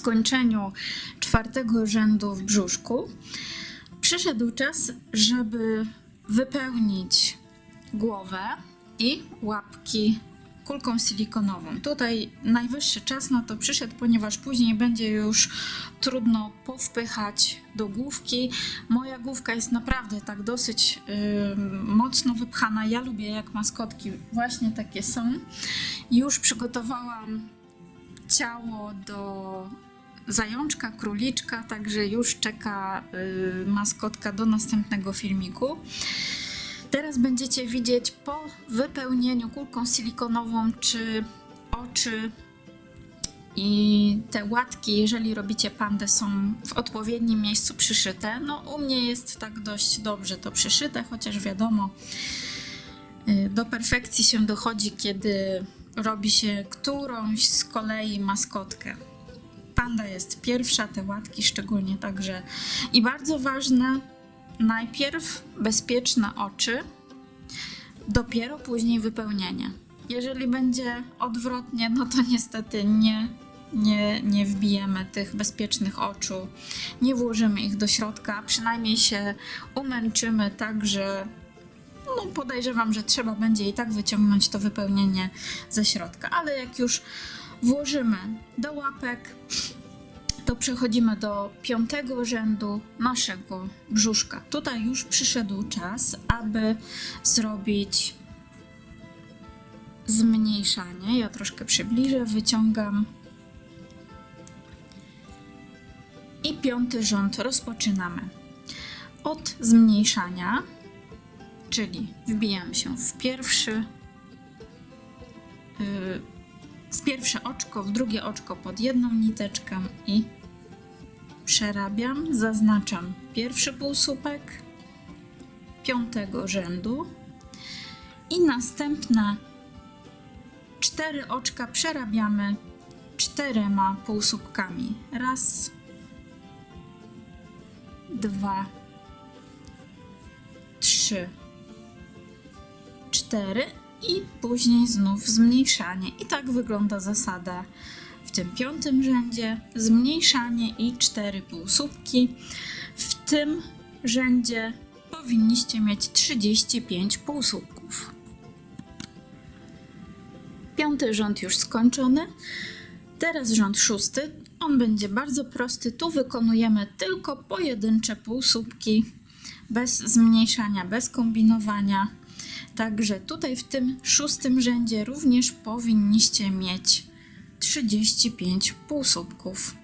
skończeniu czwartego rzędu w brzuszku przyszedł czas, żeby wypełnić głowę i łapki kulką silikonową. Tutaj najwyższy czas na to przyszedł, ponieważ później będzie już trudno powpychać do główki. Moja główka jest naprawdę tak dosyć ym, mocno wypchana. Ja lubię jak maskotki właśnie takie są. Już przygotowałam ciało do zajączka, króliczka, także już czeka y, maskotka do następnego filmiku. Teraz będziecie widzieć po wypełnieniu kulką silikonową, czy oczy i te łatki, jeżeli robicie pandę, są w odpowiednim miejscu przyszyte. No, u mnie jest tak dość dobrze to przyszyte, chociaż wiadomo, y, do perfekcji się dochodzi, kiedy robi się którąś z kolei maskotkę. Panda jest pierwsza, te łatki szczególnie także. I bardzo ważne, najpierw bezpieczne oczy, dopiero później wypełnienie. Jeżeli będzie odwrotnie, no to niestety nie, nie, nie wbijemy tych bezpiecznych oczu, nie włożymy ich do środka, przynajmniej się umęczymy tak, że no podejrzewam, że trzeba będzie i tak wyciągnąć to wypełnienie ze środka, ale jak już włożymy do łapek, to przechodzimy do piątego rzędu naszego brzuszka. Tutaj już przyszedł czas, aby zrobić zmniejszanie. Ja troszkę przybliżę, wyciągam. I piąty rząd rozpoczynamy od zmniejszania, czyli wbijam się w pierwszy, yy, z pierwsze oczko w drugie oczko pod jedną niteczkę i przerabiam, zaznaczam pierwszy półsłupek piątego rzędu i następne cztery oczka przerabiamy czterema półsłupkami. Raz, dwa, trzy, cztery i później znów zmniejszanie. I tak wygląda zasada w tym piątym rzędzie. Zmniejszanie i cztery półsłupki. W tym rzędzie powinniście mieć 35 półsłupków. Piąty rząd już skończony. Teraz rząd szósty. On będzie bardzo prosty. Tu wykonujemy tylko pojedyncze półsłupki bez zmniejszania, bez kombinowania. Także tutaj w tym szóstym rzędzie również powinniście mieć 35 półsłupków.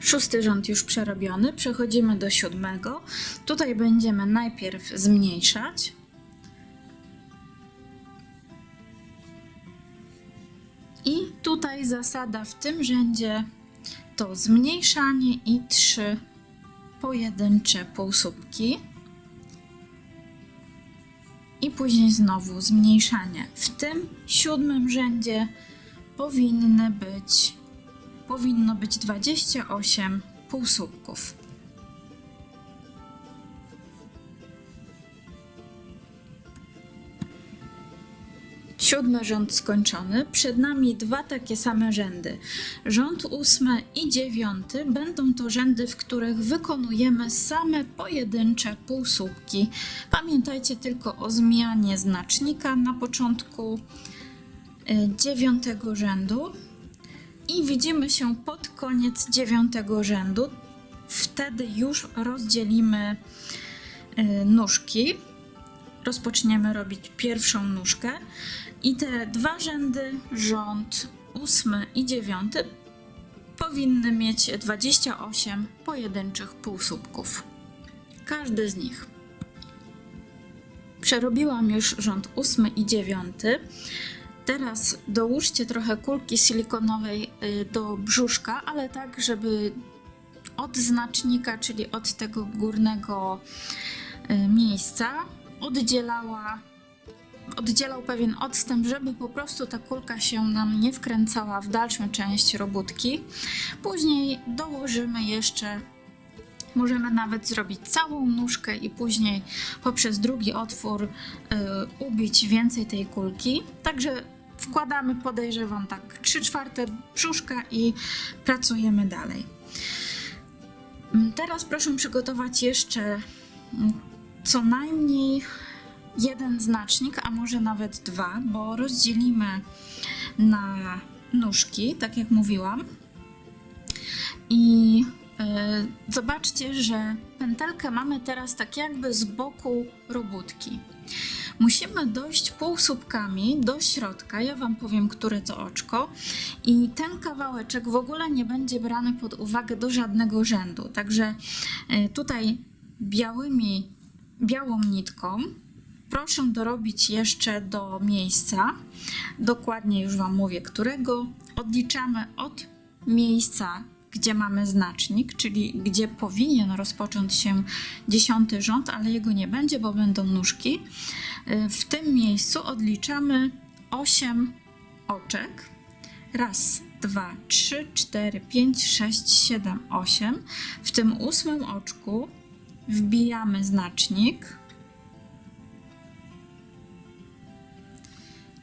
Szósty rząd już przerobiony, przechodzimy do siódmego. Tutaj będziemy najpierw zmniejszać. I tutaj zasada w tym rzędzie to zmniejszanie i trzy pojedyncze półsłupki. I później znowu zmniejszanie. W tym siódmym rzędzie powinny być, powinno być 28 półsłupków. Siódmy rząd skończony. Przed nami dwa takie same rzędy. Rząd ósmy i dziewiąty będą to rzędy, w których wykonujemy same pojedyncze półsłupki. Pamiętajcie tylko o zmianie znacznika na początku y, dziewiątego rzędu i widzimy się pod koniec dziewiątego rzędu. Wtedy już rozdzielimy y, nóżki. Rozpoczniemy robić pierwszą nóżkę i te dwa rzędy, rząd ósmy i dziewiąty, powinny mieć 28 pojedynczych półsłupków. Każdy z nich. Przerobiłam już rząd ósmy i dziewiąty. Teraz dołóżcie trochę kulki silikonowej y, do brzuszka, ale tak, żeby od znacznika, czyli od tego górnego y, miejsca, oddzielała oddzielał pewien odstęp, żeby po prostu ta kulka się nam nie wkręcała w dalszą część robótki. Później dołożymy jeszcze Możemy nawet zrobić całą nóżkę i później poprzez drugi otwór y, ubić więcej tej kulki. Także wkładamy, podejrzewam, tak 3 czwarte brzuszka i pracujemy dalej. Mm, Teraz proszę przygotować jeszcze mm, co najmniej jeden znacznik, a może nawet dwa, bo rozdzielimy na nóżki, tak jak mówiłam. I e, zobaczcie, że pętelkę mamy teraz tak jakby z boku robótki. Musimy dojść półsłupkami do środka. Ja Wam powiem, które to oczko. I ten kawałeczek w ogóle nie będzie brany pod uwagę do żadnego rzędu. Także e, tutaj białymi, białą nitką proszę dorobić jeszcze do miejsca. Dokładnie już Wam mówię, którego. Odliczamy od miejsca, gdzie mamy znacznik, czyli gdzie powinien rozpocząć się dziesiąty rząd, ale jego nie będzie, bo będą nóżki. Y, W tym miejscu odliczamy 8 oczek. Raz, dwa, trzy, cztery, pięć, sześć, siedem, osiem. W tym ósmym oczku wbijamy znacznik.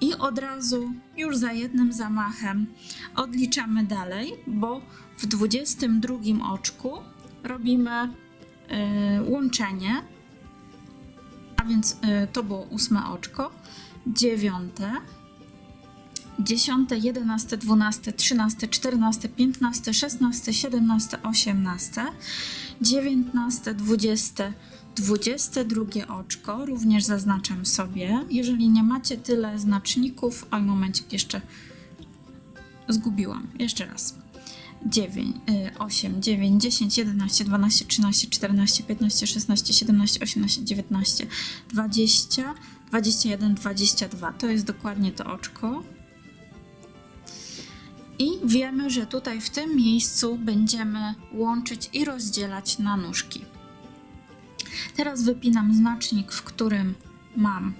I od razu, już za jednym zamachem, odliczamy dalej, bo w 22 oczku robimy y, łączenie, a więc y, to było ósme oczko, dziewiąte, dziesiąte, jedenaste, dwunaste, trzynaste, czternaste, piętnaste, szesnaste, siedemnaste, osiemnaste, dziewiętnaste, dwudzieste, dwudzieste drugie oczko, również zaznaczam sobie. Jeżeli nie macie tyle znaczników, oj momencik jeszcze zgubiłam, jeszcze raz. 9, 8, 9, 10, 11, 12, 13, 14, 15, 16, 17, 18, 19, 20, 21, 22. To jest dokładnie to oczko. I wiemy, że tutaj w tym miejscu będziemy łączyć i rozdzielać na nóżki. Teraz wypinam znacznik, w którym mam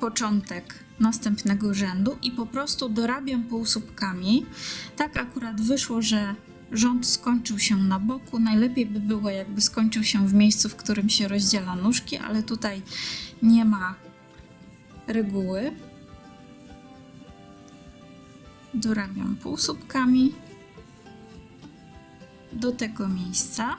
początek następnego rzędu i po prostu dorabiam półsłupkami. Tak akurat wyszło, że rząd skończył się na boku. Najlepiej by było, jakby skończył się w miejscu, w którym się rozdziela nóżki, ale tutaj nie ma reguły. Dorabiam półsłupkami do tego miejsca.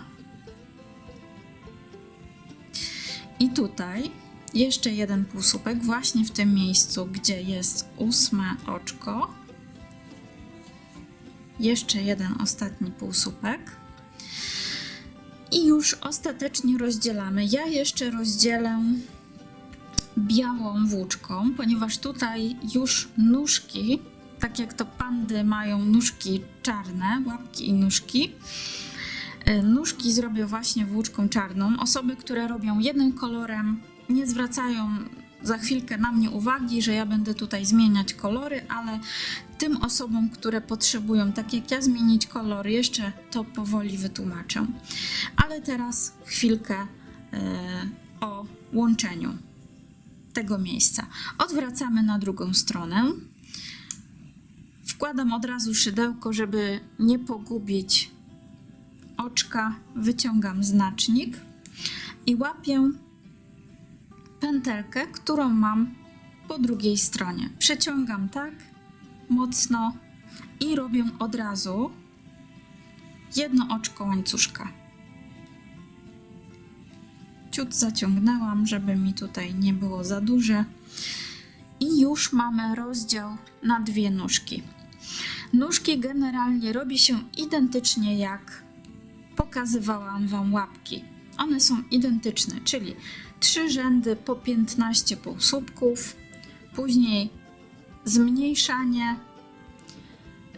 I tutaj jeszcze jeden półsłupek właśnie w tym miejscu, gdzie jest ósme oczko. Jeszcze jeden ostatni półsłupek. I już ostatecznie rozdzielamy. Ja jeszcze rozdzielę białą włóczką, ponieważ tutaj już nóżki, tak jak to pandy mają nóżki czarne, łapki i nóżki, nóżki zrobię właśnie włóczką czarną. Osoby, które robią jednym kolorem, nie zwracają za chwilkę na mnie uwagi, że ja będę tutaj zmieniać kolory, ale tym osobom, które potrzebują, tak jak ja, zmienić kolory, jeszcze to powoli wytłumaczę. Ale teraz chwilkę y, o łączeniu tego miejsca. Odwracamy na drugą stronę. Wkładam od razu szydełko, żeby nie pogubić oczka. Wyciągam znacznik i łapię pętelkę, którą mam po drugiej stronie. Przeciągam tak mocno i robię od razu jedno oczko łańcuszka. Ciut zaciągnęłam, żeby mi tutaj nie było za duże. I już mamy rozdział na dwie nóżki. Nóżki generalnie robi się identycznie jak pokazywałam Wam łapki. One są identyczne, czyli trzy rzędy po 15 półsłupków, później zmniejszanie,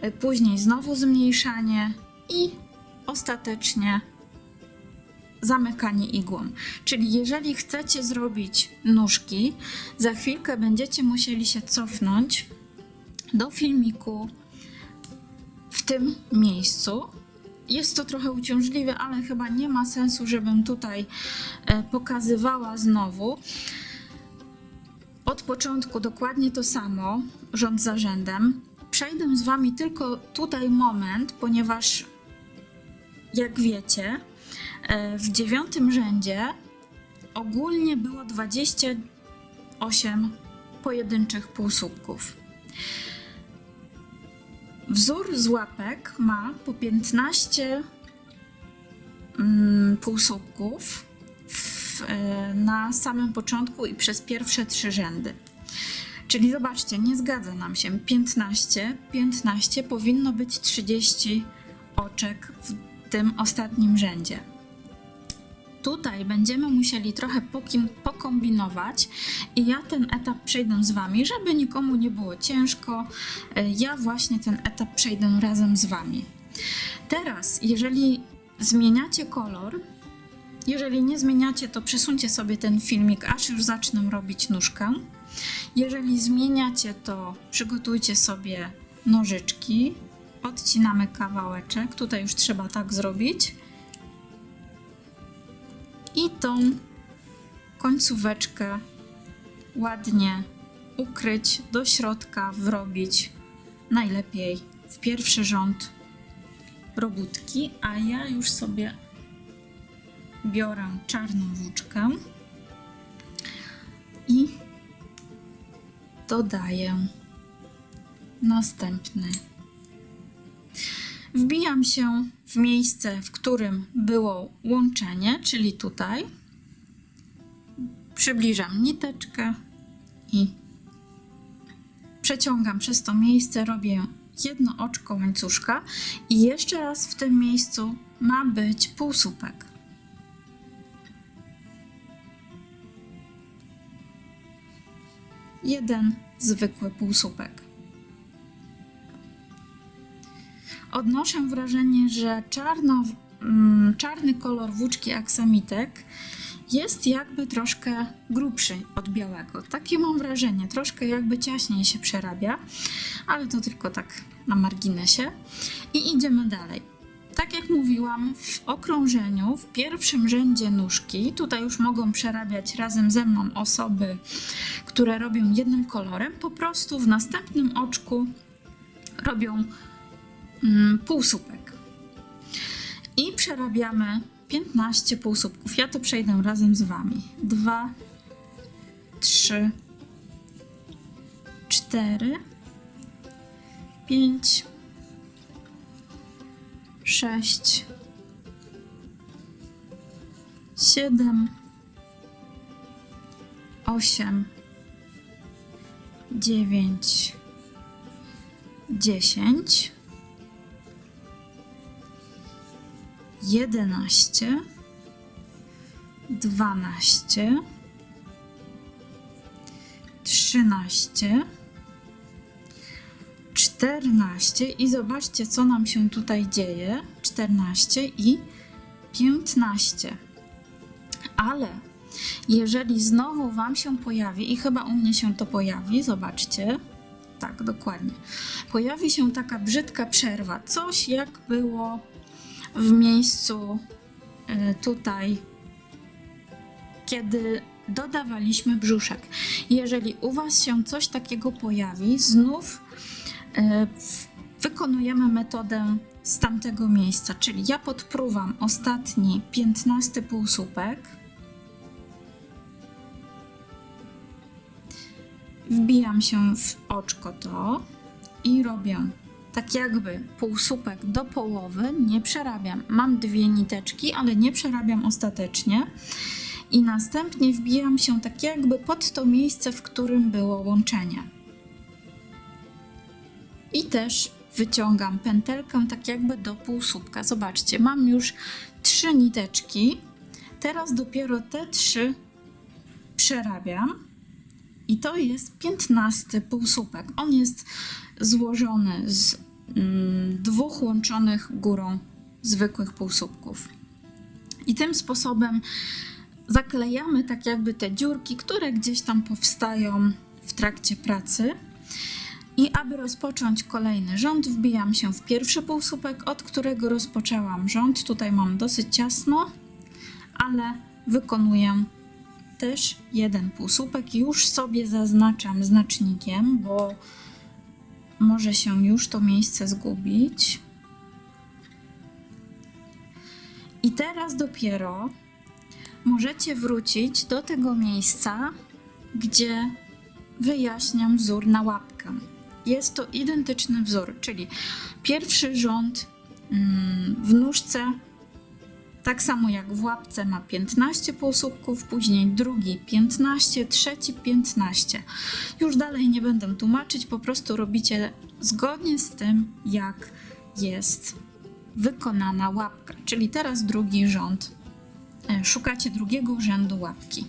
y, później znowu zmniejszanie i ostatecznie zamykanie igłą. Czyli jeżeli chcecie zrobić nóżki, za chwilkę będziecie musieli się cofnąć do filmiku w tym miejscu. Jest to trochę uciążliwe, ale chyba nie ma sensu, żebym tutaj e, pokazywała znowu. Od początku dokładnie to samo, rząd za rzędem. Przejdę z Wami tylko tutaj moment, ponieważ jak wiecie, e, w dziewiątym rzędzie ogólnie było 28 pojedynczych półsłupków. Wzór z łapek ma po 15 mm, półsłupków w, e, na samym początku i przez pierwsze trzy rzędy. Czyli zobaczcie, nie zgadza nam się 15, 15 powinno być 30 oczek w tym ostatnim rzędzie. Tutaj będziemy musieli trochę pokim, pokombinować i ja ten etap przejdę z Wami, żeby nikomu nie było ciężko. e, Ja właśnie ten etap przejdę razem z Wami. Teraz, jeżeli zmieniacie kolor, jeżeli nie zmieniacie, to przesuńcie sobie ten filmik, aż już zacznę robić nóżkę. Jeżeli zmieniacie, to przygotujcie sobie nożyczki, odcinamy kawałeczek. Tutaj już trzeba tak zrobić. I tą końcóweczkę ładnie ukryć, do środka wrobić najlepiej w pierwszy rząd robótki, a ja już sobie biorę czarną włóczkę i dodaję następny. Wbijam się w miejsce, w którym było łączenie, czyli tutaj. Przybliżam niteczkę i przeciągam przez to miejsce, robię jedno oczko łańcuszka i jeszcze raz w tym miejscu ma być półsłupek. Jeden zwykły półsłupek. Odnoszę wrażenie, że czarno, mm, czarny kolor włóczki aksamitek jest jakby troszkę grubszy od białego. Takie mam wrażenie, troszkę jakby ciaśniej się przerabia, ale to tylko tak na marginesie. I idziemy dalej. Tak jak mówiłam, w okrążeniu, w pierwszym rzędzie nóżki, tutaj już mogą przerabiać razem ze mną osoby, które robią jednym kolorem, po prostu w następnym oczku robią półsłupek. I przerabiamy 15 półsłupków. Ja to przejdę razem z Wami. 2, 3, 4, 5, 6, 7, 8, 9, 10, 11, 12, 13, 14 i zobaczcie, co nam się tutaj dzieje. 14 i 15. Ale jeżeli znowu Wam się pojawi, i chyba u mnie się to pojawi, zobaczcie. Tak, dokładnie. Pojawi się taka brzydka przerwa. Coś jak było w miejscu y, tutaj, kiedy dodawaliśmy brzuszek. Jeżeli u Was się coś takiego pojawi, znów w- wykonujemy metodę z tamtego miejsca, czyli ja podpruwam ostatni 15 półsłupek, wbijam się w oczko to i robię tak jakby półsłupek do połowy, nie przerabiam. Mam dwie niteczki, ale nie przerabiam ostatecznie. I następnie wbijam się tak jakby pod to miejsce, w którym było łączenie. I też wyciągam pętelkę tak jakby do półsłupka. Zobaczcie, mam już trzy niteczki. Teraz dopiero te trzy przerabiam. I to jest 15 półsłupek. On jest złożony z mm, dwóch łączonych górą zwykłych półsłupków. I tym sposobem zaklejamy tak jakby te dziurki, które gdzieś tam powstają w trakcie pracy. I aby rozpocząć kolejny rząd, wbijam się w pierwszy półsłupek, od którego rozpoczęłam rząd. Tutaj mam dosyć ciasno, ale wykonuję też jeden półsłupek. Już sobie zaznaczam znacznikiem, bo może się już to miejsce zgubić. I teraz dopiero możecie wrócić do tego miejsca, gdzie wyjaśniam wzór na łapkę. Jest to identyczny wzór, czyli pierwszy rząd mm, w nóżce, tak samo jak w łapce, ma 15 półsłupków, później drugi 15, trzeci 15. Już dalej nie będę tłumaczyć, po prostu robicie zgodnie z tym, jak jest wykonana łapka. Czyli teraz drugi rząd. E, Szukacie drugiego rzędu łapki.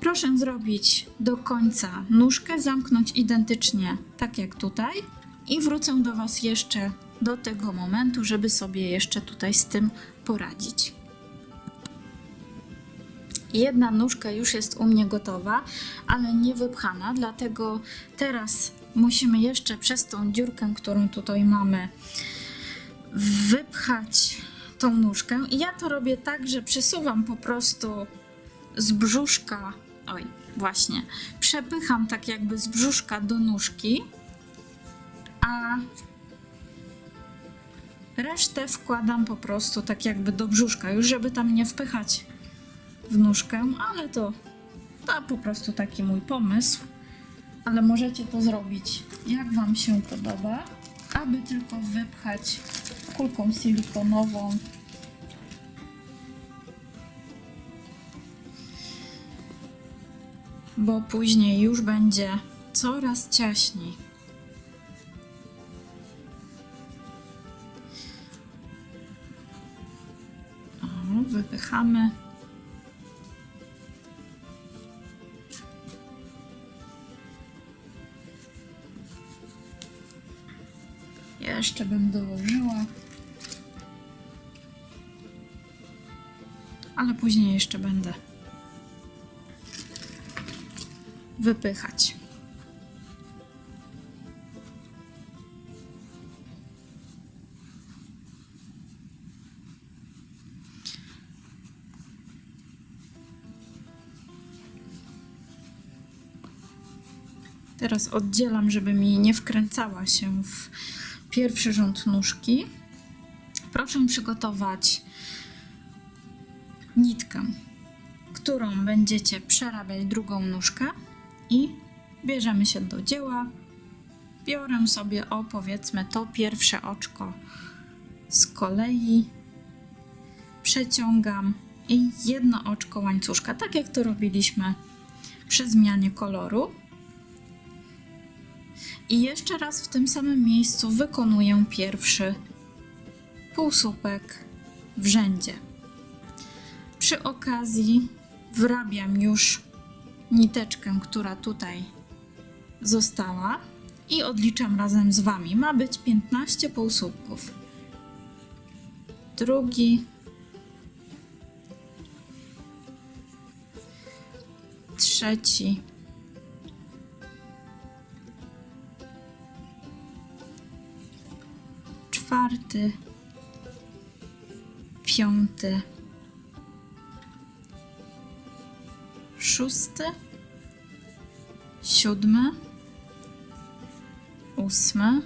Proszę zrobić do końca nóżkę, zamknąć identycznie tak jak tutaj i wrócę do Was jeszcze do tego momentu, żeby sobie jeszcze tutaj z tym poradzić. Jedna nóżka już jest u mnie gotowa, ale nie wypchana, dlatego teraz musimy jeszcze przez tą dziurkę, którą tutaj mamy, wypchać tą nóżkę. I ja to robię tak, że przesuwam po prostu z brzuszka, oj, właśnie, przepycham tak jakby z brzuszka do nóżki, a resztę wkładam po prostu tak jakby do brzuszka, już żeby tam nie wpychać w nóżkę, ale to, to po prostu taki mój pomysł. Ale możecie to zrobić jak Wam się podoba, aby tylko wypchać kulką silikonową bo później już będzie coraz ciaśniej. O, wypychamy. Jeszcze bym dołożyła. Ale później jeszcze będę wypychać. Teraz oddzielam, żeby mi nie wkręcała się w pierwszy rząd nóżki. Proszę przygotować nitkę, którą będziecie przerabiać drugą nóżkę i bierzemy się do dzieła. Biorę sobie o powiedzmy to pierwsze oczko z kolei, przeciągam i jedno oczko łańcuszka, tak jak to robiliśmy przy zmianie koloru. I jeszcze raz w tym samym miejscu wykonuję pierwszy półsłupek w rzędzie. Przy okazji wrabiam już niteczkę, która tutaj została i odliczam razem z Wami. Ma być 15 półsłupków. Drugi. Trzeci. Czwarty. Piąty. szósty, siódmy, ósmy,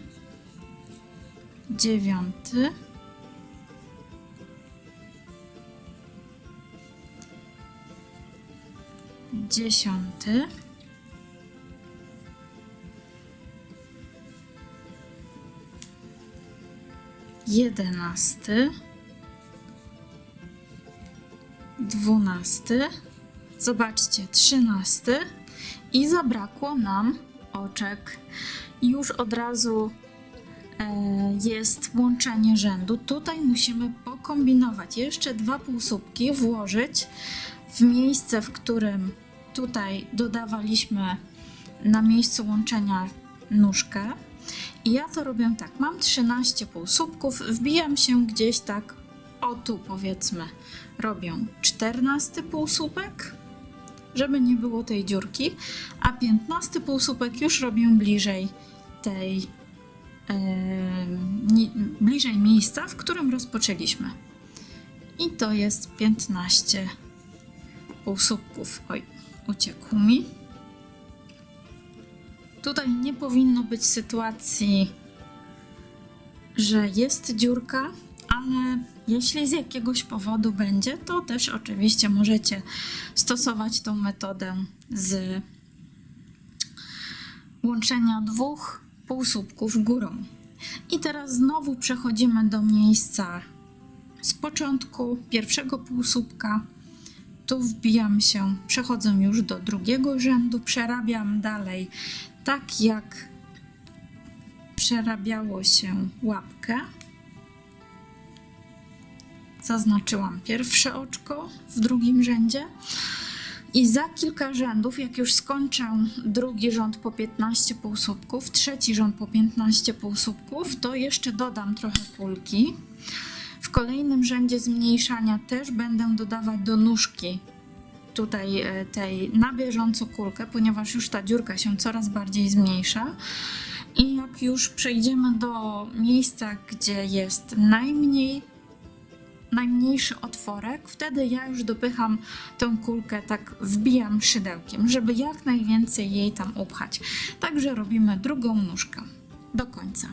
dziewiąty, dziesiąty, jedenasty, dwunasty. Zobaczcie, trzynasty i zabrakło nam oczek. Już od razu e, jest łączenie rzędu. Tutaj musimy pokombinować. Jeszcze dwa półsłupki włożyć w miejsce, w którym tutaj dodawaliśmy na miejscu łączenia nóżkę. I ja to robię tak. Mam 13 półsłupków, wbijam się gdzieś tak o tu powiedzmy. Robię 14 półsłupek żeby nie było tej dziurki, a 15 półsłupek już robię bliżej tej nie, bliżej miejsca, w którym rozpoczęliśmy. I to jest 15 półsłupków. Oj, uciekł mi. Tutaj nie powinno być sytuacji, że jest dziurka, ale jeśli z jakiegoś powodu będzie, to też oczywiście możecie stosować tą metodę z łączenia dwóch półsłupków górą. I teraz znowu przechodzimy do miejsca z początku pierwszego półsłupka. Tu wbijam się, przechodzę już do drugiego rzędu, przerabiam dalej tak jak przerabiało się łapkę. Zaznaczyłam pierwsze oczko w drugim rzędzie. I za kilka rzędów, jak już skończę drugi rząd po 15 półsłupków, trzeci rząd po 15 półsłupków, to jeszcze dodam trochę kulki. W kolejnym rzędzie zmniejszania też będę dodawać do nóżki tutaj e, tej na bieżąco kulkę, ponieważ już ta dziurka się coraz bardziej zmniejsza. I jak już przejdziemy do miejsca, gdzie jest najmniej najmniejszy otworek, wtedy ja już dopycham tę kulkę, tak wbijam szydełkiem, żeby jak najwięcej jej tam upchać. Także robimy drugą nóżkę do końca.